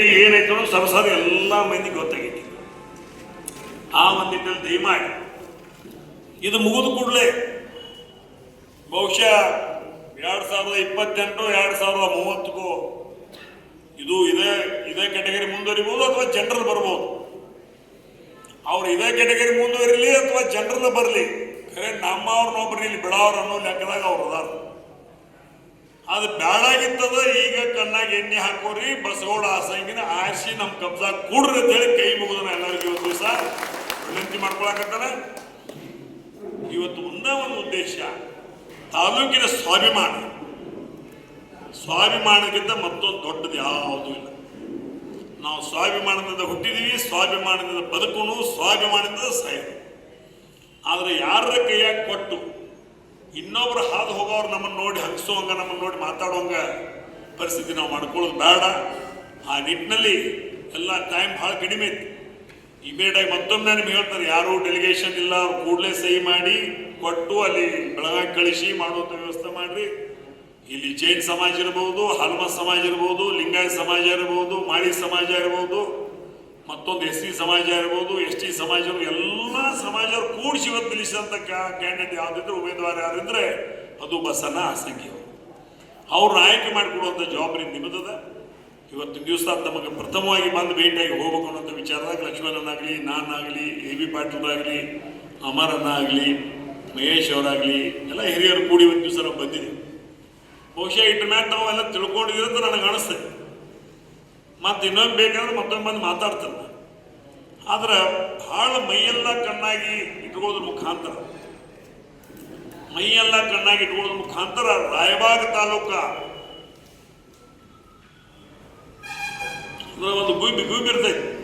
ಏನೈತೋ ಸರಸದ ಎಲ್ಲ ಮಂದಿ ಗೊತ್ತಾಗೈತಿ. ಆ ಒಂದು ನಿಟ್ಟಿನಲ್ಲಿ ದಯಮಾಡಿ ಇದು ಮುಗಿದ ಕೂಡಲೇ ಬಹುಶಃ ಎರಡು ಸಾವಿರದ ಇಪ್ಪತ್ತೆಂಟು, ಎರಡು ಸಾವಿರದ ಮೂವತ್ತಕ್ಕೂ ಇದು ಇದೇ ಇದೇ ಕೆಟಗರಿ ಮುಂದುವರಿಬೋದು ಅಥವಾ ಜನರಲ್ ಬರ್ಬೋದು? ಅವ್ರು ಇದೇ ಕೆಟಗರಿ ಮುಂದುವರಿಲಿ ಅಥವಾ ಜನರಲ್ ಬರಲಿ? ಖರೆ ನಮ್ಮವ್ರನ್ನೊಬ್ರು ಇಲ್ಲಿ ಬಿಡೋರು ಅನ್ನೋ ಲೆಕ್ಕದಾಗ ಅವ್ರು ಅದಾರ. ಅದು ಬ್ಯಾಡಾಗಿತ್ತದ, ಈಗ ಕಣ್ಣಾಗ ಎಣ್ಣೆ ಹಾಕೋರಿ ಬಸಗೋಳ ಆಸಂಗಿನ ಆಸಿ ನಮ್ಮ ಕಬ್ಜಾ ಕೂಡ್ರಿ ಅಂತ ಹೇಳಿ ಕೈ ಮುಗಿದನ ಎಲ್ಲರಿಗೂ ಇವತ್ತು ದಿವಸ. ವಿನಂತಿ ಮಾಡ್ಕೊಳಕತ್ತಾರ. ಇವತ್ತು ಒಂದೇ ಒಂದು ಉದ್ದೇಶ, ತಾಲೂಕಿನ ಸ್ವಾಭಿಮಾನ. ಸ್ವಾಭಿಮಾನಕ್ಕಿಂತ ಮತ್ತೊಂದು ದೊಡ್ಡದು ಯಾವುದೂ ಇಲ್ಲ. ನಾವು ಸ್ವಾಭಿಮಾನದಿಂದ ಹುಟ್ಟಿದೀವಿ, ಸ್ವಾಭಿಮಾನದಿಂದ ಬದುಕೋನು, ಸ್ವಾಭಿಮಾನದಿಂದ ಸಾಯೋದು ಆದರೆ ಯಾರ ಕೈಯಾಗಿ ಕೊಟ್ಟು ಇನ್ನೊಬ್ರು ಹಾದು ಹೋಗೋರು ನಮ್ಮನ್ನು ನೋಡಿ ಹಂಗ ನಮ್ಮನ್ನು ನೋಡಿ ಮಾತಾಡೋಂಗ ಪರಿಸ್ಥಿತಿ ನಾವು ಮಾಡ್ಕೊಳ್ಳೋದು ಬೇಡ. ಆ ನಿಟ್ಟಿನಲ್ಲಿ ಎಲ್ಲ ಟೈಮ್ ಭಾಳ ಕಡಿಮೆ ಐತಿ. ಇಮಿಡಿಯೇಟಾಗಿ ಮತ್ತೊಮ್ಮೆ ನಿಮ್ಗೆ ಹೇಳ್ತಾರೆ, ಯಾರು ಡೆಲಿಗೇಷನ್ ಇಲ್ಲ, ಅವ್ರು ಕೂಡಲೇ ಸಹಿ ಮಾಡಿ ಕೊಟ್ಟು ಅಲ್ಲಿ ಬೆಳಗಾಗಿ ಕಳಿಸಿ ಮಾಡುವಂಥ ವ್ಯವಸ್ಥೆ ಮಾಡ್ರಿ. ಇಲ್ಲಿ ಜೈನ್ ಸಮಾಜ ಇರ್ಬೋದು, ಹನುಮ ಸಮಾಜ ಇರ್ಬೋದು, ಲಿಂಗಾಯತ ಸಮಾಜ ಇರ್ಬೋದು ಮಾಳಿ ಸಮಾಜ ಇರ್ಬೋದು. ಮತ್ತೊಂದು ಎಸ್ ಸಿ ಸಮಾಜ ಇರ್ಬೋದು, ಎಸ್ ಟಿ ಸಮಾಜ ಎಲ್ಲ ಸಮಾಜರು ಕೂಡಿಸಿ ಇವತ್ತು ನಿಲ್ಲಿಸಿದಂಥ ಕ್ಯಾಂಡಿಡೇಟ್ ಯಾವ್ದಿದ್ರೆ ಉಮೇದುವಾರ ಯಾರಿದ್ರೆ ಅದು ಬಸನ ಆಸಂಗಿ ಅವರು. ಅವ್ರನ್ನ ಆಯ್ಕೆ ಮಾಡಿಕೊಡುವಂಥ ಜವಾಬ್ದಾರಿ ನಿಮ್ಮದದ ಇವತ್ತು ದಿವಸ ತಮಗೆ ಪ್ರಥಮವಾಗಿ ಬಂದು ಭೇಟಿಯಾಗಿ ಹೋಗ್ಬೇಕು ಅನ್ನೋಂಥ ವಿಚಾರದಾಗ ಲಕ್ಷ್ಮಣನಾಗಲಿ ನಾನಾಗಲಿ ಎ ಬಿ ಪಾಟೀಲ್ರಾಗಲಿ ಆಗಲಿ ಮಹೇಶ್ ಅವರಾಗಲಿ, ಎಲ್ಲ ಹಿರಿಯರು ಕೂಡಿ ಒಂದು ದಿವಸ ನಾವು ಬಂದಿದ್ದೀವಿ. ಬಹುಶಃ ಇಟ್ಟ ನಾವು ಎಲ್ಲ ತಿಳ್ಕೊಂಡಿದ್ದೀರಂತ ನನಗೆ ಅನಿಸ್ತದೆ. ಮತ್ತೆ ಇನ್ನೊಂದು ಬೇಕಾದ್ರೆ ಮತ್ತೊಮ್ಮೆ ಬಂದು ಮಾತಾಡ್ತಾರೆ ಆದ್ರೆ ಭಾಳ ಮೈಯೆಲ್ಲ ಕಣ್ಣಾಗಿ ಇಟ್ಕೊಳ್ಳೋದ್ರ ಮುಖಾಂತರ. ಮೈಯೆಲ್ಲ ಕಣ್ಣಾಗಿ ಇಟ್ಕೊಳ್ಳೋದ್ರ ಮುಖಾಂತರ ರಾಯಬಾಗ ತಾಲೂಕ. ಒಂದು ಗುಬ್ಬಿ ಗುಬ್ಬಿ ಇರ್ತೈತಿ.